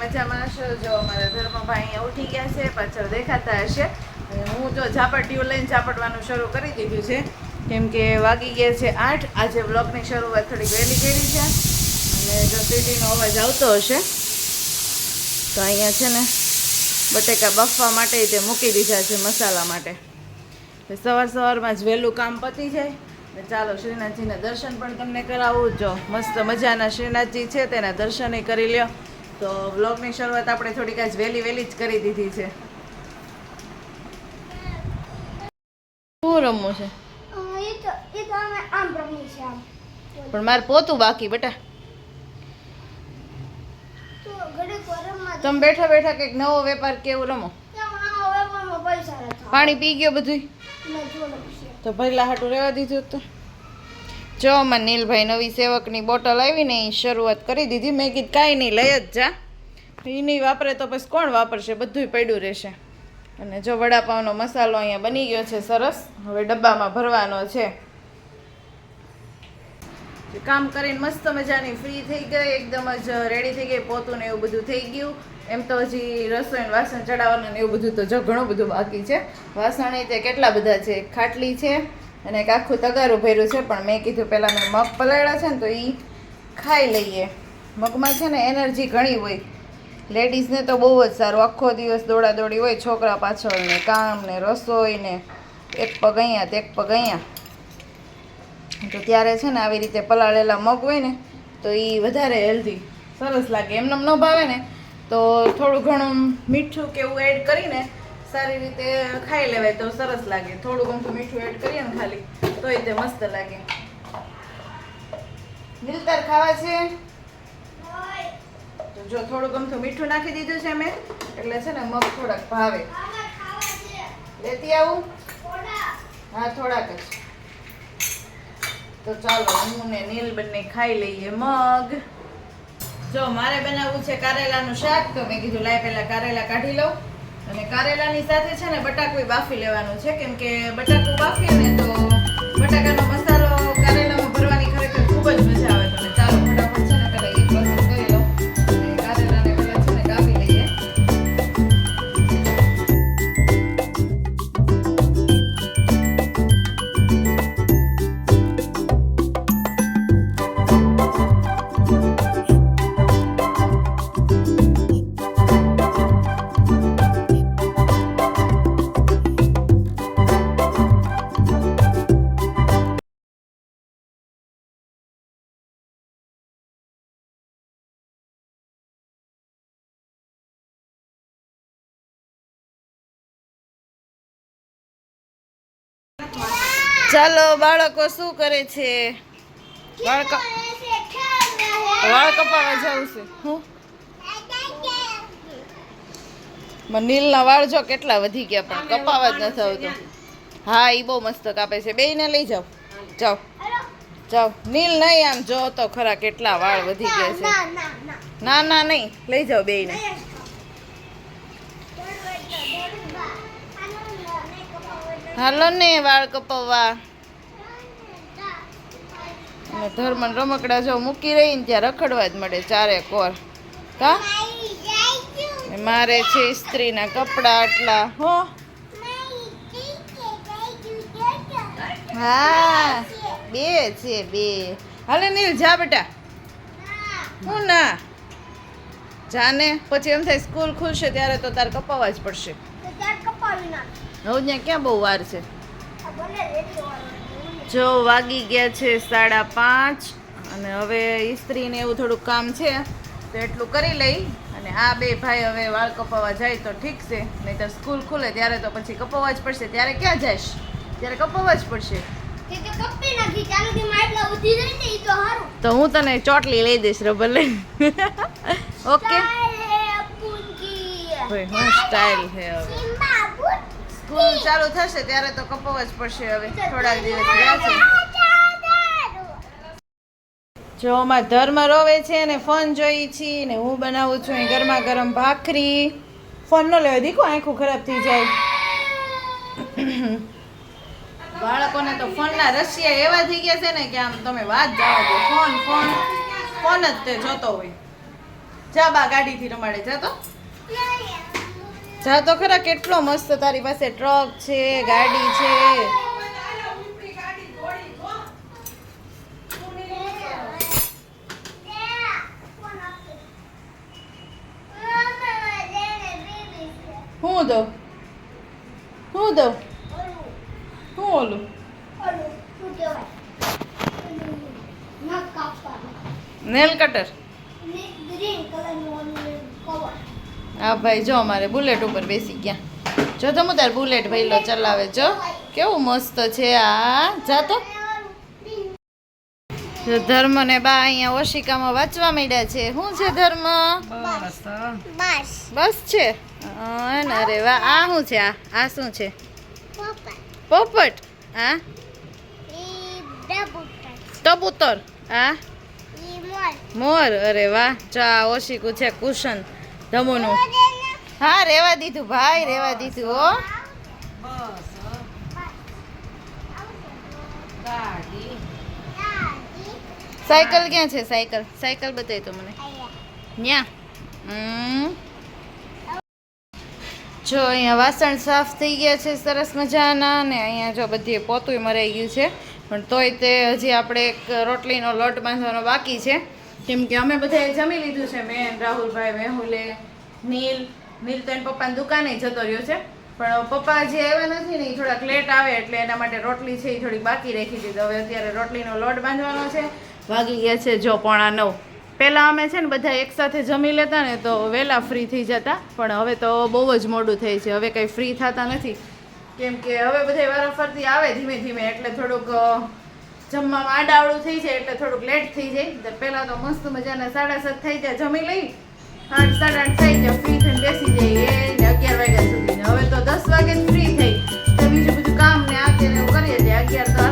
મજામાં હશો? જો અમારા ધર્મભાઈ અહીંયા ઉઠી ગયા છે, પાછળ દેખાતા હશે. હું જો ઝાપટ્યું લઈને ઝાપટવાનું શરૂ કરી દીધું છે. કેમ કે વાગી ગયા છે આઠ. આજે બ્લોગની શરૂઆત થોડી વહેલી કરી છે. અને જો સીટીનો અવાજ આવતો હશે, તો અહીંયા છે ને બટેકા બફવા માટે તે મૂકી દીધા છે મસાલા માટે. સવાર સવારમાં જ વહેલું કામ પતી જાય. ને ચાલો શ્રીનાથજીના દર્શન પણ તમને કરાવું. જો મસ્ત મજાના શ્રીનાથજી છે, તેના દર્શન કરી લ્યો. તો બ્લોગની શરૂઆત આપણે થોડીક આજ વહેલી વહેલી જ કરી દીધી છે. શું રમવું છે? પણ મારે પોતું બાકી બેટા. તમે બેઠા બેઠા કંઈક નવો વેપાર કેવું રમો? પણ પૈસા નથી. પાણી પી ગયો બધું તો ભરેલા હાટું રહેવા દીધું તો જો અમાર નીલભાઈ નવી સેવકની બોટલ આવી ને એ શરૂઆત કરી દીધી. મેં કીધું કાંઈ નહીં, લઈ જ જા. એ નહીં વાપરે તો પછી કોણ વાપરશે? બધુંય પડ્યું રહેશે. અને જો વડાપાવનો મસાલો અહીંયા બની ગયો છે સરસ. હવે ડબ્બામાં ભરવાનો છે. કામ કરીને મસ્ત મજાની ફ્રી થઈ ગઈ, એકદમ જ રેડી થઈ ગઈ, પોતું ને એવું બધું થઈ ગયું. એમ તો હજી રસોઈ વાસણ ચડાવવાનું ને એવું બધું તો જો ઘણું બધું બાકી છે. વાસણ તે કેટલા બધા છે? ખાટલી છે અને એક આખું તગારું ભર્યું છે, પણ મેં કીધું પહેલાં મેં મગ પલાળ્યા છે ને તો એ ખાઈ લઈએ. મગમાં છે ને એનર્જી ઘણી હોય. લેડીઝને તો બહુ જ સારું. આખો દિવસ દોડાદોડી હોય, છોકરા પાછળ ને કામ ને રસોઈ ને એક પગ અહીંયા તે એક પગ અહીંયા. તો ત્યારે છે ને આવી રીતે પલાળેલા મગ હોય ને, તો એ વધારે હેલ્ધી સરસ લાગે. એમને ન ભાવે ને, તો થોડું ઘણું મીઠું કે એવું એડ કરીને સારી રીતે ખાઈ લેવાય તો સરસ લાગે. થોડું ઘણું મીઠું એડ કરીએ ને ખાલી, તોય તે મસ્ત લાગે. મિલતર ખાવા છે? જો થોડું ગમતું મીઠું નાખી દીધું છે મેં, એટલે છે ને મગ થોડાક ભાવે. લેતી આવું? હા, થોડાક જ. તો ચાલો, હું ને નીલ બંને ખાઈ લઈએ મગ. જો મારે બનાવવું છે કારેલાનું શાક, તો મેં કીધું લાય પહેલા કારેલા કાઢી લઉં. અને કારેલાની સાથે છે ને બટાકું બાફી લેવાનું છે. કેમ કે બટાકું બાફીએ ને તો બટાકાનો મસાલો ચાલો બાળકો શું કરે છે? વાળ કપાવા જવું છે? હું? મનીલના વાળ જો કેટલા વધી ગયા પણ કપાવા જ નથી આવતો. હા એ બહુ મસ્ત કાપે છે. બેયને લઈ જાઓ. જાઓ. જાઓ. નીલ નહીં આમ જો તો ખરા કેટલા વાળ વધી ગયા છે. ના ના ના. ના ના નહીં. લઈ જાઓ બેયને. હાલો ને વાળ કપાવવા. અને ધર્મન રમકડા જો મૂકી રહી ને ત્યાં રખડવા જ મળે ચારે કોર. કા? મારે છે સ્ત્રીના કપડા આટલા. હો? હા, બે છે બે. હાલે નીલ, જા બેટા. હું ના. જાને? પછી એમ થાય સ્કૂલ ખુલશે ત્યારે તો તારે કપાવવા જ પડશે. હવે ત્યાં ક્યાં બહુ વાર છે? જો વાગી ગયા છે સાડા પાંચ અને હવે ઇસ્ત્રીને એવું થોડુંક કામ છે તો એટલું કરી લઈ અને આ બે ભાઈ હવે વાળ કપાવવા જાય તો ઠીક છે નહીં તો સ્કૂલ ખુલે ત્યારે તો પછી કપાવવા જ પડશે. ત્યારે ક્યાં જઈશ? ત્યારે કપાવવા જ પડશે. તો હું તને ચોટલી લઈ દઈશ રબર લઈ. ઓકે સ્ટાઇલ છે હવે. સ્કૂલ ચાલુ થશે ત્યારે તો કપાવ જ પડશે હવે. થોડાક દિવસ છે. જો અમાર ધર્મ રોવે છે ને ફોન જોઈ છી ને હું બનાવું છું ગરમા ગરમ ભાખરી. ફોન નો લેવા દીકો આંખું ખરાબ થઈ જાય. બાળકોને તો ફોનના રશિયા એવા થઈ ગયા છે ને કે આમ તમે વાત જાઓ તો ફોન ફોન ફોન જ તે જોતો હોય. જા બા ગાડીથી રમાડે જતો જા તો ખરા કેટલો મસ્ત તારી પાસે ટ્રક છે ગાડી છે. હું દઉં? હું દઉં? હું ઓલું? નેલ કટર હા ભાઈ જો અમારે બુલેટ ઉપર બેસી ગયા. જો તો હું તાર બુલેટ ભાઈ લો ચલાવે જો. કેવું મસ્ત છે આ. જા તો. જો ધર્મ ને બા અહીંયા ઓશિકામાં વાંચવા માંડ્યા છે. શું છે ધર્મ? બસ બસ. છે? અરે વાહ. આ શું છે? આ? આ શું છે? પોપટ. હા? કબૂતર હા? મોર. અરે વાહ. ચા ઓશિકું છે કુશન. ધમુનું હા, રેવા દીધું ભાઈ, રેવા દીધું, હો. સાયકલ ક્યાં છે? સાયકલ. સાયકલ બતાવી તો મને. ન્યા. જો, અહીંયા વાસણ સાફ થઈ ગયા છે, સરસ મજાના, ને અહીંયા જો બધી પોતું મરાઈ ગયું છે. પણ તોય તે હજી આપણે એક રોટલીનો લોટ બાંધવાનો બાકી છે. કેમ કે અમે બધાએ જમી લીધું છે, મેં, રાહુલભાઈ, મેહુલે, નીલ. નીલ તો એના પપ્પાની દુકાને જતો રહ્યો છે, પણ પપ્પા જે આવ્યા નથી ને એ થોડાક લેટ આવે એટલે એના માટે રોટલી છે એ થોડી બાકી રાખી દીધી. હવે અત્યારે રોટલીનો લોટ બાંધવાનો છે, વાગી ગયા છે જો પોણા નવ. પહેલાં અમે છે ને બધા એકસાથે જમી લેતા ને તો વહેલા ફ્રી થઈ જતા, પણ હવે તો બહુ જ મોડું થાય છે. હવે કંઈ ફ્રી થતા નથી. કેમ કે હવે બધા વારાફરતી આવે ધીમે ધીમે એટલે થોડુંક જમવામાં આડાવડું થઈ જાય એટલે થોડુંક લેટ થઈ જાય. પહેલાં તો મસ્ત મજાના સાડા સાત થઈ જાય, જમી લઈ. આઠ, સાડા આઠ થઈ જાય ફ્રી થઈને બેસી જાય એ અગિયાર વાગ્યા સુધી હવે તો દસ વાગે ફ્રી થઈ. તો બીજું બધું કામ ને આ તેને કરીએ છીએ. અગિયાર તો